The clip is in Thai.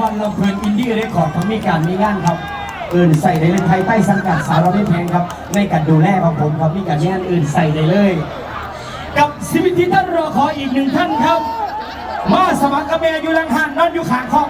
อินดี้เรคคอร์ดเขามีการมีงานครับอื่นใส่ในเรื่องไทยใต้สังกัดสาวเราไม่แพงครับในการดูแลของผมครับมีการงานอื่นใส่ในเลย กับสิบิที่ท่านรอขออีกหนึ่งท่านครับ มาสมัครกับเม่อยู่ลังหันนอนอยู่ขางคอ